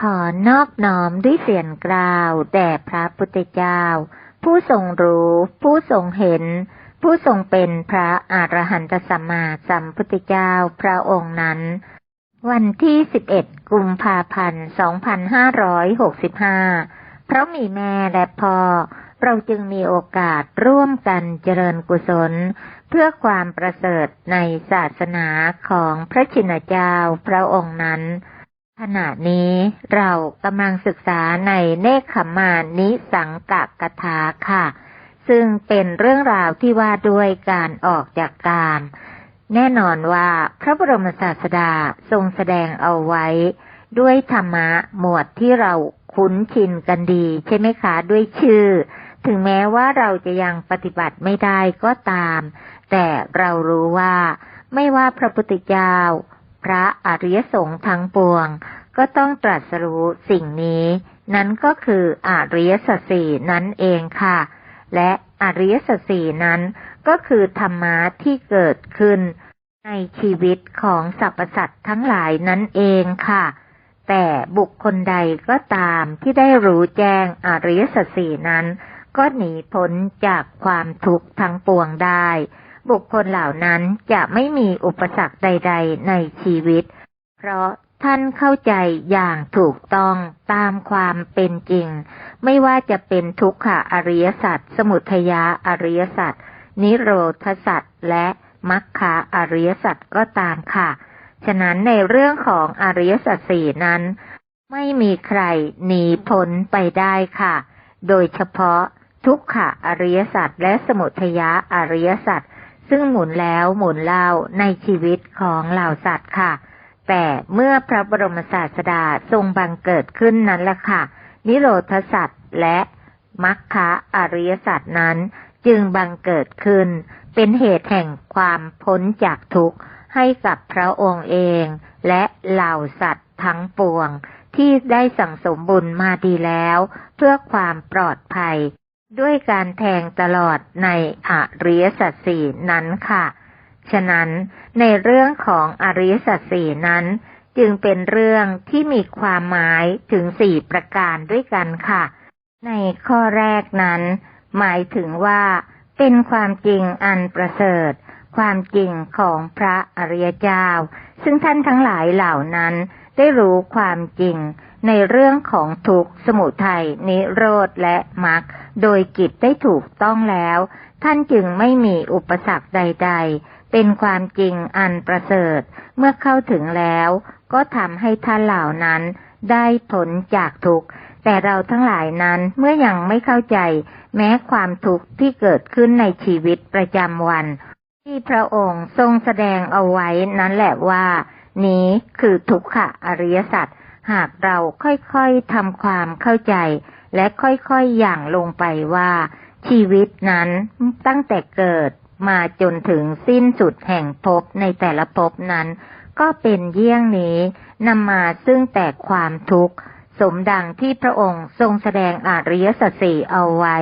ขอนอบน้อมด้วยเสียงกล่าว แด่พระพุทธเจ้า ผู้ทรงรู้ ผู้ทรงเห็น ผู้ทรงเป็นพระอรหันตสัมมาสัมพุทธเจ้าพระองค์นั้น วันที่ 11 กุมภาพันธ์ 2565 เพราะมีแม่และพ่อ เราจึงมีโอกาสร่วมกันเจริญกุศล เพื่อความประเสริฐในศาสนาของพระชินเจ้าพระองค์นั้น ขณะนี้เรากำลังศึกษาในเนคขมานิสังกะกถาค่ะ ซึ่งเป็นเรื่องราวที่ว่าด้วยการออกจากกาม แน่นอนว่าพระบรมศาสดาทรงแสดงเอาไว้ ด้วยธรรมะหมวดที่เราคุ้นชินกันดี ใช่ไหมคะ ด้วยชื่อ ถึงแม้ว่าเราจะยังปฏิบัติไม่ได้ก็ตาม แต่เรารู้ว่าไม่ว่าพระพุทธเจ้า ระอริยสงฆ์ทั้งปวง ก็ต้องตรัสรู้สิ่งนี้ นั้นก็คืออริยสัจสี่นั่นเองค่ะ และอริยสัจสี่นั้นก็คือธรรมะที่เกิดขึ้น ในชีวิตของสรรพสัตว์ทั้งหลายนั่นเองค่ะ แต่บุคคลใดก็ตามที่ได้รู้แจ้งอริยสัจสี่นั้น ก็หนีพ้นจากความทุกข์ทั้งปวงได้ บุคคลเหล่านั้นจะไม่มีอุปสรรคใด ๆ ในชีวิต เพราะท่านเข้าใจอย่างถูกต้องตามความเป็นจริง ไม่ว่าจะเป็นทุกขะอริยสัจสมุทยาอริยสัจนิโรธสัจและมัคคะอริยสัจก็ตามค่ะ ฉะนั้นในเรื่องของอริยสัจสี่นั้น ไม่มีใครหนีพ้นไปได้ค่ะ โดยเฉพาะทุกขะอริยสัจและสมุทยาอริยสัจ ซึ่งหมุนแล้วหมุนเล่าในชีวิตของเหล่าสัตว์ค่ะ แต่เมื่อพระบรมศาสดาทรงบังเกิดขึ้นนั้นละค่ะ นิโรธสัจและมัคคะอริยสัจนั้น จึงบังเกิดขึ้น เป็นเหตุแห่งความพ้นจากทุกข์ให้กับพระองค์เอง และเหล่าสัตว์ทั้งปวง ที่ได้สั่งสมบุญมาดีแล้ว เพื่อความปลอดภัย ด้วยการแทงตลอดในอริยสัจสี่นั้นค่ะ ฉะนั้นในเรื่องของอริยสัจสี่นั้น จึงเป็นเรื่องที่มีความหมายถึงสี่ประการด้วยกันค่ะ ในข้อแรกนั้น หมายถึงว่า เป็นความจริงอันประเสริฐ ความจริงของพระอริยเจ้า ซึ่งท่านทั้งหลายเหล่านั้น ได้รู้ความจริง ในเรื่องของทุกข์สมุทัยนิโรธและมรรคโดยกิจได้ถูกต้องแล้ว ท่านจึงไม่มีอุปสรรคใด ๆ เป็นความจริงอันประเสริฐ เมื่อเข้าถึงแล้ว ก็ทำให้ท่านเหล่านั้นได้ผลจากทุกข์แต่เราทั้งหลายนั้นเมื่อยังไม่เข้าใจ แม้ความทุกข์ที่เกิดขึ้นในชีวิตประจำวัน ที่พระองค์ทรงแสดงเอาไว้นั้นแหละว่า นี้คือทุกขะอริยสัจหากเราค่อยๆทำความเข้าใจ และค่อยๆอย่างลงไปว่า ชีวิตนั้นตั้งแต่เกิดมาจนถึงสิ้นสุดแห่งภพในแต่ละภพนั้น ก็เป็นเยี่ยงนี้นำมาซึ่งแต่ความทุกข์ สมดังที่พระองค์ทรงแสดงอริยสัจสี่เอาไว้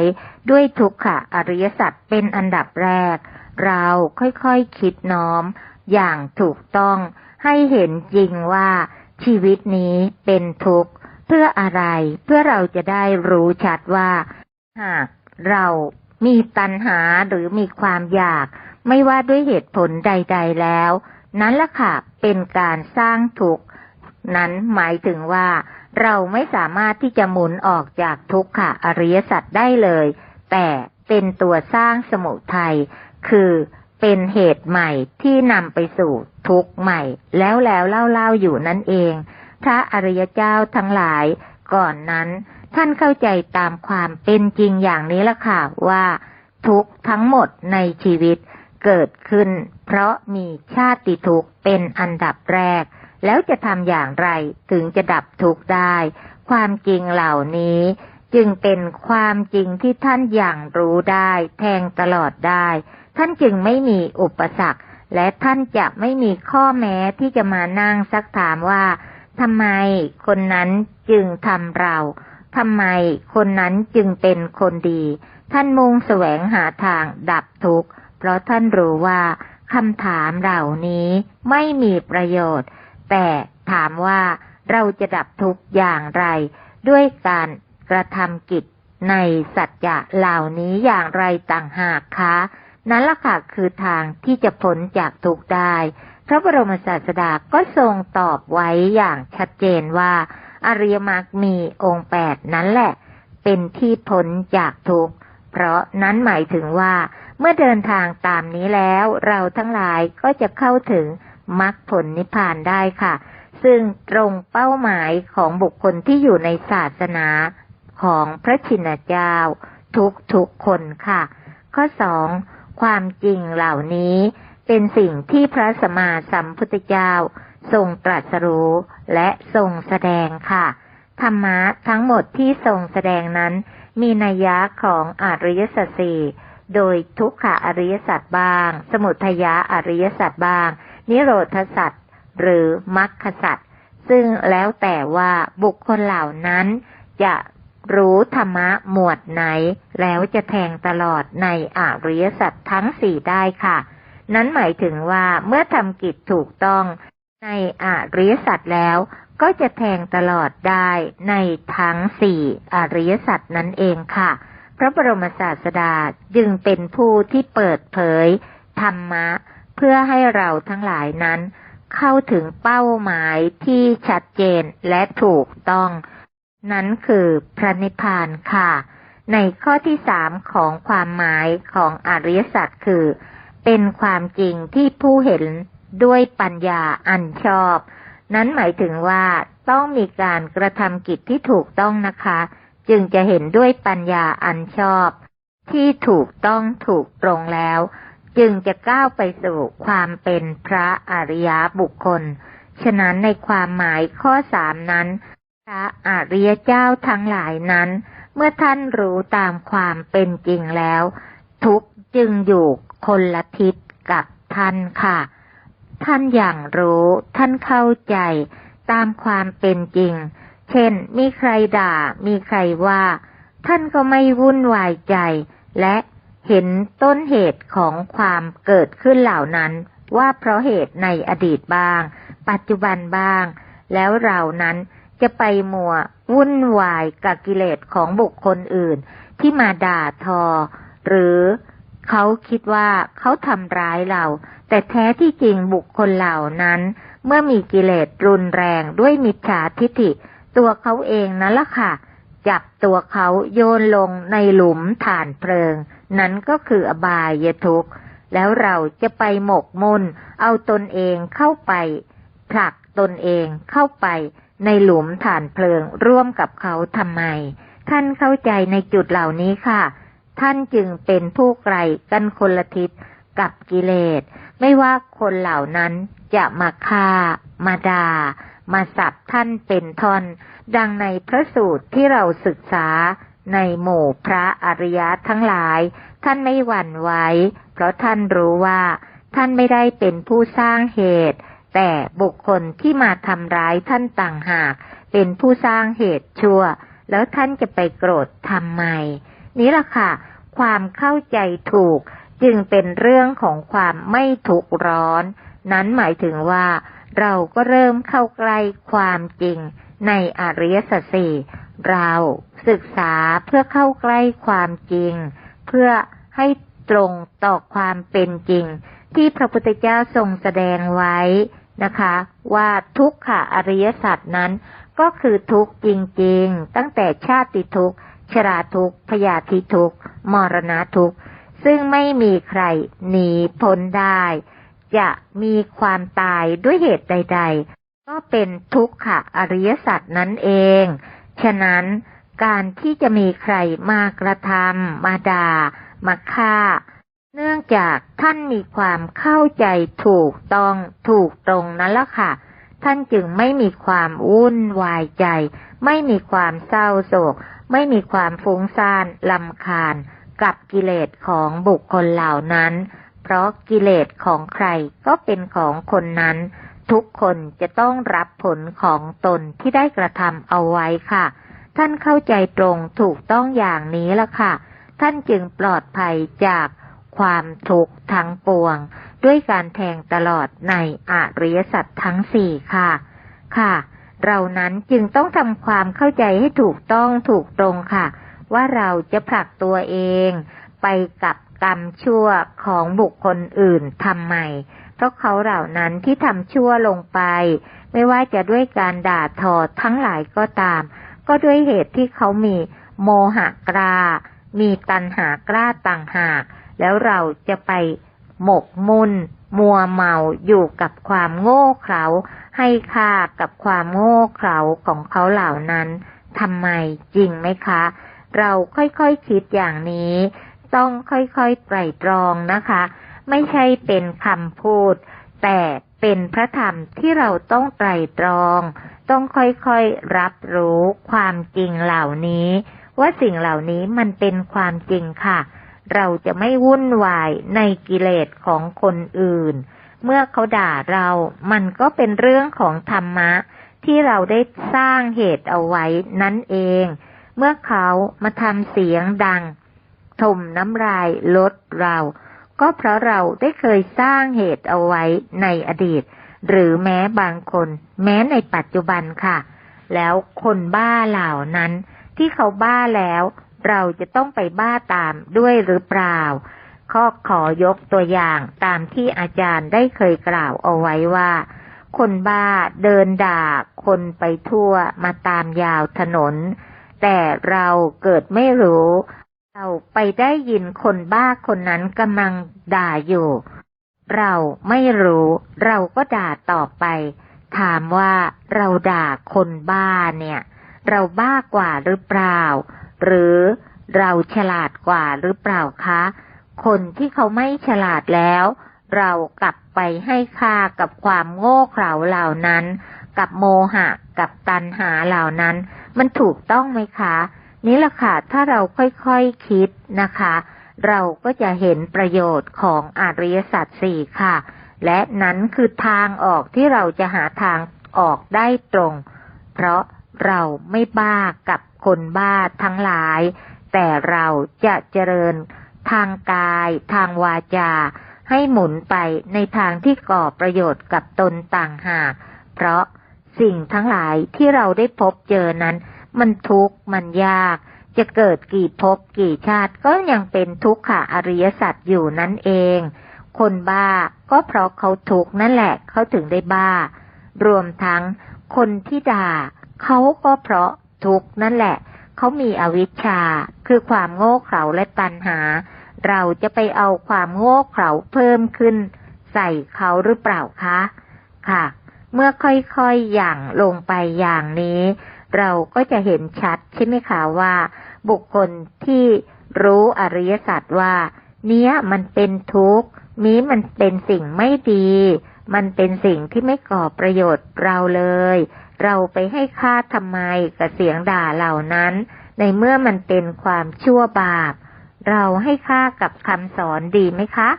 ด้วยทุกขะอริยสัจเป็นอันดับแรก เราค่อยๆคคิดน้อม อย่างถูกต้อง ให้เห็นจริงว่าชีวิตนี้เป็นทุกข์ เพื่ออะไร เพื่อเราจะได้รู้ชัดว่า หากเรามีตัณหาหรือมีความอยาก ไม่ว่าด้วยเหตุผลใด ๆแล้ว นั้นละค่ะเป็นการสร้างทุกข์ นั้นหมายถึงว่า เราไม่สามารถที่จะหมุนออกจากทุกขะอริยสัจได้เลย แต่เป็นตัวสร้างสมุทัยคือ เป็นเหตุใหม่ที่นำไปสู่ทุกข์ใหม่ แล้วแล้วเล่าเล่าอยู่นั่นเอง พระอริยเจ้าทั้งหลาย ก่อนนั้นท่านเข้าใจตามความเป็นจริงอย่างนี้ละค่ะว่า ทุกข์ทั้งหมดในชีวิตเกิดขึ้น เพราะมีชาติทุกข์เป็นอันดับแรก แล้วจะทำอย่างไรถึงจะดับทุกข์ได้ ความจริงเหล่านี้จึงเป็นความจริงที่ท่านอย่างรู้ได้ แทงตลอดได้ ท่านจึงไม่มีอุปสรรค และท่านจะไม่มีข้อแม้ที่จะมานั่งซักถามว่าทำไมคนนั้นจึงทำเราทำไมคนนั้นจึงเป็นคนดี ท่านมุ่งแสวงหาทางดับทุกข์ เพราะท่านรู้ว่าคำถามเหล่านี้ไม่มีประโยชน์ แต่ถามว่าเราจะดับทุกข์อย่างไร ด้วยการกระทำกิจในสัจจะเหล่านี้อย่างไรต่างหากคะ นั่นละค่ะคือทางที่จะพ้นจากทุกข์ได้ พระบรมศาสดาก็ทรงตอบไว้อย่างชัดเจนว่า อริยมรรคมีองค์แปดนั้นแหละ เป็นที่พ้นจากทุกข์ เพราะนั้นหมายถึงว่า เมื่อเดินทางตามนี้แล้วเราทั้งหลายก็จะเข้าถึงมรรคผลนิพพานได้ค่ะ ซึ่งตรงเป้าหมายของบุคคลที่อยู่ในศาสนาของพระชินเจ้า ทุกทุกๆคนค่ะ ข้อสอง ความจริงเหล่านี้เป็นสิ่งที่พระสมมาสัมพุทธเจ้า ทรงตรัสรู้และทรงแสดงค่ะ ธรรมะทั้งหมดที่ทรงแสดงนั้น มีนัยยะของอริยสัจสี่โดยทุกขอริยสัจบ้าง สมุทัยะอริยสัจบ้าง นิโรธสัจหรือมรรคสัจซึ่งแล้วแต่ว่าบุคคลเหล่านั้นจะ รู้ธรรมะหมวดไหน แล้วจะแทงตลอดในอริยสัจทั้งสี่ได้ค่ะ นั้นหมายถึงว่าเมื่อทำกิจถูกต้อง ในอริยสัจแล้วก็จะแทงตลอดได้ในทั้งสี่อริยสัจนั่นเองค่ะ พระบรมศาสดาจึงเป็นผู้ที่เปิดเผย ธรรมะ เพื่อให้เราทั้งหลายนั้น เข้าถึงเป้าหมายที่ชัดเจนและถูกต้อง นั้นคือพระนิพพานค่ะ ในข้อที่สามของความหมายของอริยสัจคือ เป็นความจริงที่ผู้เห็นด้วยปัญญาอันชอบ นั้นหมายถึงว่าต้องมีการกระทำกิจที่ถูกต้องนะคะ จึงจะเห็นด้วยปัญญาอันชอบ ที่ถูกต้องถูกตรงแล้ว จึงจะก้าวไปสู่ความเป็นพระอริยบุคคล ฉะนั้นในความหมายข้อสามนั้น พระอริยเจ้าทั้งหลายนั้น เมื่อท่านรู้ตามความเป็นจริงแล้ว ทุกจึงอยู่คนละทิศกับท่านค่ะ ท่านอย่างรู้ ท่านเข้าใจตามความเป็นจริง เช่น มีใครด่า มีใครว่า ท่านก็ไม่วุ่นวายใจ และเห็นต้นเหตุของความเกิดขึ้นเหล่านั้น ว่าเพราะเหตุในอดีตบ้าง ปัจจุบันบ้าง แล้วเรานั้น จะไปมัว วุ่นวายกับกิเลสของบุคคลอื่น ที่มาด่าทอ หรือเขาคิดว่าเขาทำร้ายเรา แต่แท้ที่จริงบุคคลเหล่านั้น เมื่อมีกิเลสรุนแรงด้วยมิจฉาทิฐิ ตัวเขาเองนั่นละค่ะ จับตัวเขาโยนลงในหลุมฐานเพลิง นั้นก็คืออบายทุกข์ แล้วเราจะไปหมกมุ่นเอาตนเองเข้าไปผลักตนเองเข้าไป ในหลุมฐานเพลิงร่วมกับเขาทำไม ท่านเข้าใจในจุดเหล่านี้ค่ะ ท่านจึงเป็นผู้ไกลกันคนละทิศกับกิเลส ไม่ว่าคนเหล่านั้นจะมาฆ่า มาดา่า มาสับท่านเป็นทอน ดังในพระสูตรที่เราศึกษาในหมู่พระอริยะทั้งหลาย ท่านไม่หวั่นไหวเพราะท่านรู้ว่า ท่านไม่ได้เป็นผู้สร้างเหตุ แต่บุคคลที่มาทำร้ายท่านต่างหาก เป็นผู้สร้างเหตุชั่ว แล้วท่านจะไปโกรธทำไม นี่ล่ะค่ะ ความเข้าใจถูกจึงเป็นเรื่องของความไม่ทุกร้อน นั้นหมายถึงว่า เราก็เริ่มเข้าใกล้ความจริงในอริยสัจสี่เราศึกษาเพื่อเข้าใกล้ความจริง เพื่อให้ตรงต่อความเป็นจริง ที่พระพุทธเจ้าทรงแสดงไว้ นะคะ ว่าทุกขะอริยสัจนั้น ก็คือทุกข์จริงๆ ตั้งแต่ชาติทุกข์ชราทุกข์พยาธิทุกข์มรณะทุกข์ซึ่งไม่มีใครหนีพ้นได้ จะมีความตายด้วยเหตุใด ๆ ก็เป็นทุกขะอริยสัจนั่นเอง ฉะนั้นการที่จะมีใครมากระทำมาด่ามาฆ่า เนื่องจากท่านมีความเข้าใจถูกต้องถูกตรงนั่นละค่ะ ท่านจึงไม่มีความวุ่นวายใจ ไม่มีความเศร้าโศก ไม่มีความฟุ้งซ่านลำคาญ กับกิเลสของบุคคลเหล่านั้น เพราะกิเลสของใครก็เป็นของคนนั้น ทุกคนจะต้องรับผลของตนที่ได้กระทำเอาไว้ค่ะ ท่านเข้าใจตรงถูกต้องอย่างนี้ละค่ะ ท่านจึงปลอดภัยจาก ความทุกข์ทั้งปวง ด้วยการแทงตลอดในอริยสัจทั้งสี่ค่ะ ค่ะ เรานั้นจึงต้องทำความเข้าใจให้ถูกต้องถูกตรงค่ะ ว่าเราจะผลักตัวเอง ไปกับกรรมชั่วของบุคคลอื่นทำไม เพราะเขาเหล่านั้นที่ทำชั่วลงไป ไม่ว่าจะด้วยการด่าทอทั้งหลายก็ตาม ก็ด้วยเหตุที่เขามีโมหะกรามีตัณหากล้าต่างหาก แล้วเราจะไปหมกมุ่นมัวเมาอยู่กับความโง่เขลาให้ค่ากับความโง่เขลาของเขาเหล่านั้นทำไมจริงไหมคะ เราค่อยๆคคิดอย่างนี้ ต้องค่อยๆไตรตรองนะคะ ไม่ใช่เป็นคำพูด แต่เป็นพระธรรมที่เราต้องไตรตรอง ต้องค่อยๆรับรู้ความจริงเหล่านี้ ว่าสิ่งเหล่านี้มันเป็นความจริงค่ะ เราจะไม่วุ่นวายในกิเลสของคนอื่น เมื่อเขาด่าเรา มันก็เป็นเรื่องของธรรมะ ที่เราได้สร้างเหตุเอาไว้นั่นเอง เมื่อเขามาทำเสียงดังถมน้ำลายลดเรา ก็เพราะเราได้เคยสร้างเหตุเอาไว้ในอดีต หรือแม้บางคน แม้ในปัจจุบันค่ะ แล้วคนบ้าเหล่านั้นที่เขาบ้าแล้ว เราจะต้องไปบ้าตามด้วยหรือเปล่า ข้อขอยกตัวอย่างตามที่อาจารย์ได้เคยกล่าวเอาไว้ว่า คนบ้าเดินด่า คนไปทั่วมาตามยาวถนน แต่เราเกิดไม่รู้ เราไปได้ยินคนบ้าคนนั้นกำลังด่าอยู่ เราไม่รู้ เราก็ด่าต่อไป ถามว่าเราด่าคนบ้าเนี่ย เราบ้ากว่าหรือเปล่า หรือเราฉลาดกว่าหรือเปล่าคะ คนที่เขาไม่ฉลาดแล้ว เรากลับไปให้ค่ากับความโง่เขลาเหล่านั้น กับโมหะ กับตันหาเหล่านั้น มันถูกต้องไหมคะ นี่แหละค่ะ ถ้าเราค่อยๆคคิดนะคะ เราก็จะเห็นประโยชน์ของอริยสัจสี่ค่ะ และนั้นคือทางออกที่เราจะหาทางออกได้ตรง เพราะ เราไม่บ้ากับคนบ้าทั้งหลาย แต่เราจะเจริญทางกาย ทางวาจา ให้หมุนไปในทางที่ก่อประโยชน์กับตนต่างหาก เพราะสิ่งทั้งหลายที่เราได้พบเจอนั้น มันทุกข์มันยาก จะเกิดกี่ภพกี่ชาติก็ยังเป็นทุกขะอริยสัจอยู่นั่นเอง คนบ้าก็เพราะเขาทุกข์นั่นแหละเขาถึงได้บ้า รวมทั้งคนที่ด่า เขาก็เพราะทุกนั่นแหละ เขามีอวิชชา คือความโง่เขลาและตัณหา เราจะไปเอาความโง่เขลาเพิ่มขึ้น ใส่เขาหรือเปล่าคะ ค่ะ เมื่อค่อยๆอย่างลงไปอย่างนี้ เราก็จะเห็นชัดใช่ไหมคะว่า บุคคลที่รู้อริยสัจว่า เนี้ยมันเป็นทุกข์นี้มันเป็นสิ่งไม่ดี มันเป็นสิ่งที่ไม่ก่อประโยชน์เราเลย เราไปให้ค่าทำไมกับเสียงด่าเหล่านั้น ในเมื่อมันเป็นความชั่วบาป เราให้ค่ากับคำสอนดีไหมคะ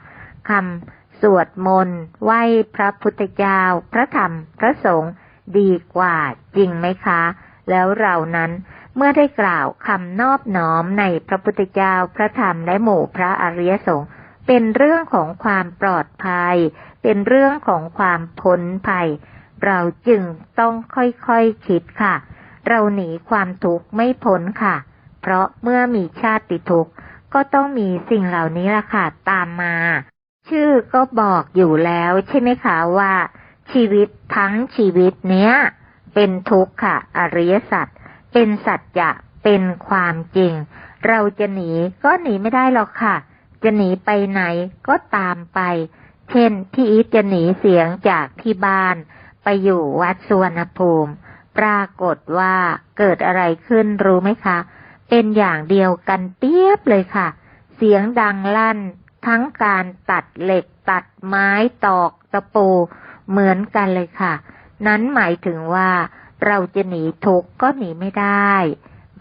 คำสวดมนต์ไหว้พระพุทธเจ้า พระธรรม พระสงฆ์ดีกว่าจริงไหมคะ แล้วเรานั้นเมื่อได้กล่าวคำนอบน้อมในพระพุทธเจ้า พระธรรมและหมู่พระอริยสงฆ์เป็นเรื่องของความปลอดภัย เป็นเรื่องของความพ้นภัย เราจึงต้องค่อยๆคคิดค่ะ เราหนีความทุกข์ไม่พ้นค่ะ เพราะเมื่อมีชาติทุกข์ก็ต้องมีสิ่งเหล่านี้ละค่ะตามมา ชื่อก็บอกอยู่แล้วใช่ไหมคะว่า ชีวิตทั้งชีวิตเนี้ย เป็นทุกข์ค่ะ อริยสัจเป็นสัจจะเป็นความจริง เราจะหนีก็หนีไม่ได้หรอกค่ะ จะหนีไปไหนก็ตามไป เช่นพี่อีทจะหนีเสียงจากที่บ้าน ไปอยู่วัดสุวรรณภูมิ ปรากฏว่าเกิดอะไรขึ้นรู้ไหมคะ เป็นอย่างเดียวกันเปียบเลยค่ะ เสียงดังลั่น ทั้งการตัดเหล็กตัดไม้ตอกตะปูเหมือนกันเลยค่ะ นั้นหมายถึงว่าเราจะหนีทุกข์ก็หนีไม่ได้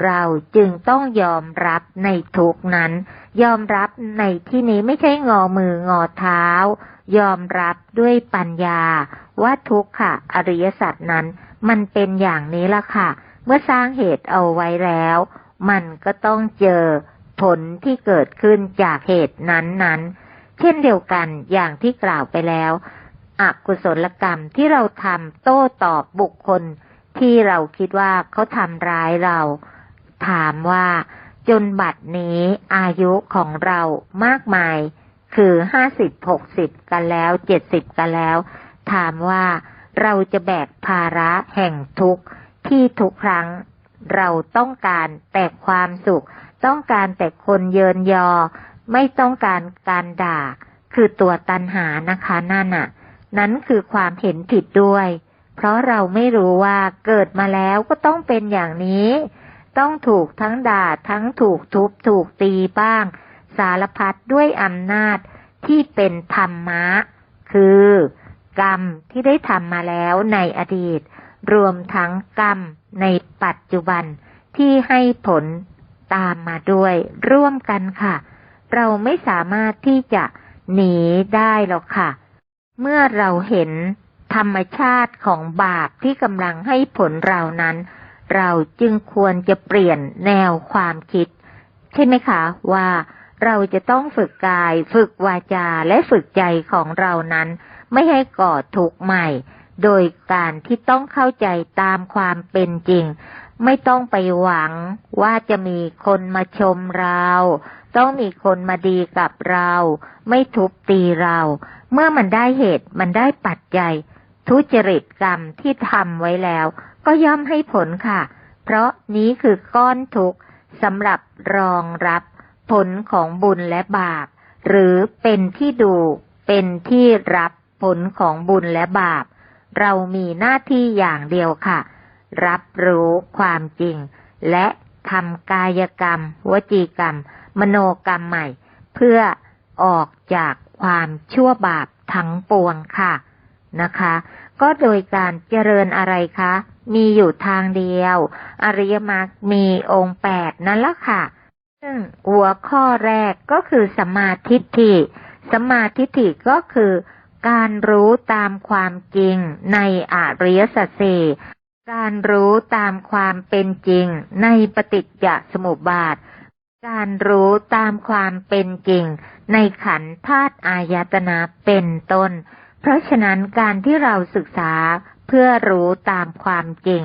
เราจึงต้องยอมรับในทุกนั้น ยอมรับในที่นี้ไม่ใช่งอมืองอเท้า ยอมรับด้วยปัญญา ว่าทุกขะอริยสัจนั้น มันเป็นอย่างนี้ละค่ะ เมื่อสร้างเหตุเอาไว้แล้ว มันก็ต้องเจอผลที่เกิดขึ้นจากเหตุนั้นๆ เช่นเดียวกันอย่างที่กล่าวไปแล้วอกุศลกรรมที่เราทำโต้ตอบบุคคล ที่เราคิดว่าเขาทำร้ายเรา ถามว่าจนบัดนี้อายุของเรามากมาย คือห้าสิบหกสิบกันแล้วเจ็ดสิบกันแล้ว ถามว่าเราจะแบกภาระแห่งทุกข์ที่ทุกครั้งเราต้องการแต่ความสุข ต้องการแต่คนเยินยอ ไม่ต้องการการด่า คือตัวตันหานะคะนั่นน่ะ นั้นคือความเห็นผิดด้วย เพราะเราไม่รู้ว่าเกิดมาแล้วก็ต้องเป็นอย่างนี้ ต้องถูกทั้งด่าทั้งถูกทุบถูกตีบ้าง สารพัดด้วยอำนาจที่เป็นธรรมะ คือกรรมที่ได้ทำมาแล้วในอดีต รวมทั้งกรรมในปัจจุบันที่ให้ผลตามมาด้วยร่วมกันค่ะ เราไม่สามารถที่จะหนีได้หรอกค่ะ เมื่อเราเห็นธรรมชาติของบาปที่กำลังให้ผลเรานั้น เราจึงควรจะเปลี่ยนแนวความคิด ใช่ไหมคะว่า เราจะต้องฝึกกาย ฝึกวาจาและฝึกใจของเรานั้น ไม่ให้ก่อทุกข์ใหม่ โดยการที่ต้องเข้าใจตามความเป็นจริง ไม่ต้องไปหวังว่าจะมีคนมาชมเรา ต้องมีคนมาดีกับเรา ไม่ทุบตีเรา เมื่อมันได้เหตุมันได้ปัจจัย ทุจริตกรรมที่ทำไว้แล้ว ก็ย่อมให้ผลค่ะ เพราะนี้คือก้อนทุกข์สำหรับรองรับ ผลของบุญและบาป หรือเป็นที่ดู เป็นที่รับผลของบุญและบาป เรามีหน้าที่อย่างเดียวค่ะ รับรู้ความจริง และทำกายกรรม วจีกรรม มโนกรรมใหม่ เพื่อออกจากความชั่วบาปทั้งปวงค่ะนะคะ ก็โดยการเจริญอะไรคะ มีอยู่ทางเดียว อริยมรรคมีองค์แปดนั่นละค่ะ ซึ่งหัวข้อแรกก็คือสมาทิฐิสมาทิฐิก็คือการรู้ตามความจริงในอริยสัจสี่การรู้ตามความเป็นจริงในปฏิจจสมุปบาท การรู้ตามความเป็นจริงในขันธ์ธาตุอายตนะเป็นต้น เพราะฉะนั้นการที่เราศึกษาเพื่อรู้ตามความจริง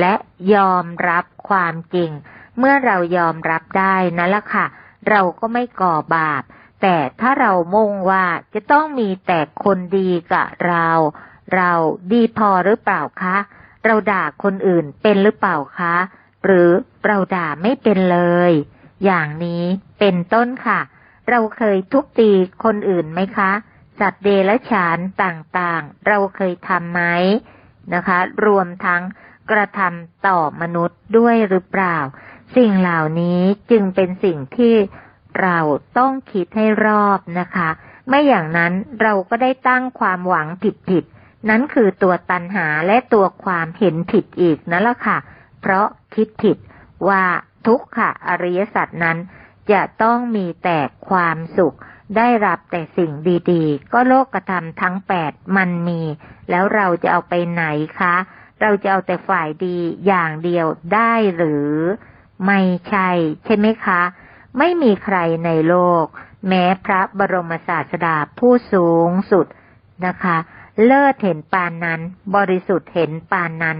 และยอมรับความจริง เมื่อเรายอมรับได้นั่นแหละค่ะ เราก็ไม่ก่อบาป แต่ถ้าเรามุ่งว่าจะต้องมีแต่คนดีกับเรา เราดีพอหรือเปล่าคะ เราด่าคนอื่นเป็นหรือเปล่าคะ หรือเราด่าไม่เป็นเลย อย่างนี้เป็นต้นค่ะ เราเคยทุบตีคนอื่นไหมคะสัตว์เดรัจฉานต่างๆ เราเคยทำไหมนะคะ รวมทั้งกระทำต่อมนุษย์ด้วยหรือเปล่า สิ่งเหล่านี้จึงเป็นสิ่งที่เราต้องคิดให้รอบนะคะ ไม่อย่างนั้นเราก็ได้ตั้งความหวังผิดๆนั้นคือตัวตันหาและตัวความเห็นผิดอีกนั่นแหละค่ะ เพราะคิดผิดว่าทุกขะอริยสัจนั้น จะต้องมีแต่ความสุข ได้รับแต่สิ่งดีๆ ก็โลกกระทำทั้งแปดมันมี แล้วเราจะเอาไปไหนคะ เราจะเอาแต่ฝ่ายดีอย่างเดียวได้หรือ ไม่ใช่ ใช่ไหมคะ ไม่มีใครในโลก แม้พระบรมศาสดาผู้สูงสุดนะคะ เลิศเห็นปานนั้น บริสุทธิ์เห็นปานนั้น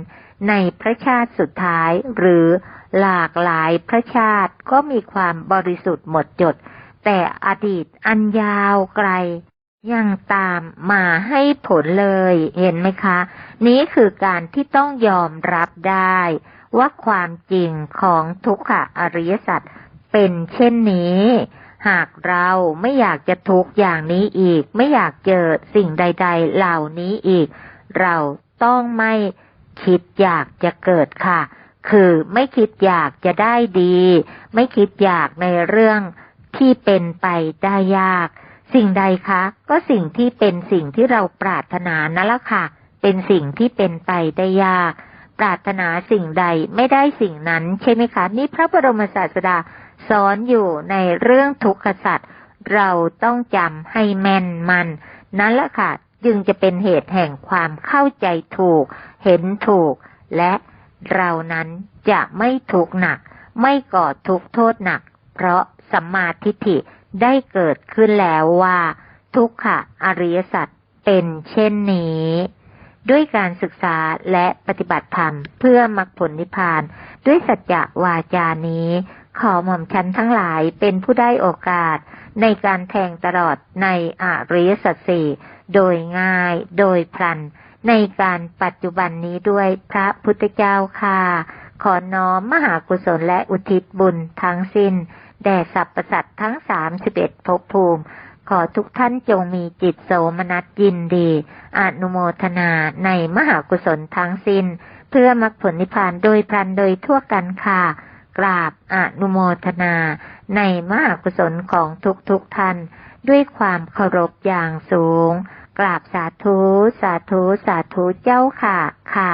ในพระชาติสุดท้ายหรือหลากหลายพระชาติก็มีความบริสุทธิ์หมดจด แต่อดีตอันยาวไกล ยังตามมาให้ผลเลยเห็นไหมคะ นี้คือการที่ต้องยอมรับได้ ว่าความจริงของทุกขะอริยสัจเป็นเช่นนี้ หากเราไม่อยากจะทุกข์อย่างนี้อีก ไม่อยากเจอสิ่งใด ๆ เหล่านี้อีก เราต้องไม่คิดอยากจะเกิดค่ะ คือไม่คิดอยากจะได้ดี ไม่คิดอยากในเรื่องที่เป็นไปได้ยาก สิ่งใดคะ ก็สิ่งที่เป็นสิ่งที่เราปรารถนานั่นแหละค่ะ เป็นสิ่งที่เป็นไปได้ยาก ปรารถนาสิ่งใดไม่ได้สิ่งนั้นใช่ไหมคะ นี่พระบรมศาสดาสอนอยู่ในเรื่องทุกขสัตว์เราต้องจำให้แม่นมัน นั่นแหละค่ะ จึงจะเป็นเหตุแห่งความเข้าใจถูก เห็นถูก และเรานั้นจะไม่ทุกข์หนัก ไม่ก่อทุกขโทษหนัก เพราะสัมมาทิฏฐิได้เกิดขึ้นแล้วว่า ทุกขะอริยสัจเป็นเช่นนี้ ด้วยการศึกษาและปฏิบัติธรรม เพื่อมรรคผลนิพพาน ด้วยสัจจะวาจานี้ ขอหม่อมชันทั้งหลายเป็นผู้ได้โอกาส ในการแทงตลอดในอริยสัจสี่โดยง่ายโดยพลัน ในการปัจจุบันนี้ด้วยพระพุทธเจ้าค่ะ ขอน้อมมหากุศลและอุทิศบุญทั้งสิ้น แด่สรรพสัตว์ทั้งสามสิบเอ็ดภพภูมิ ขอทุกท่านจงมีจิตโสมนัสยินดีอนุโมทนาในมหากุศลทั้งสิ้น เพื่อมรรคผลนิพพานโดยพลันโดยทั่วกันค่ะ กราบอนุโมทนา ในมหากุศลของทุกทุกท่าน ด้วยความเคารพอย่างสูง กราบสาธุ สาธุ สาธุเจ้าค่ะค่ะ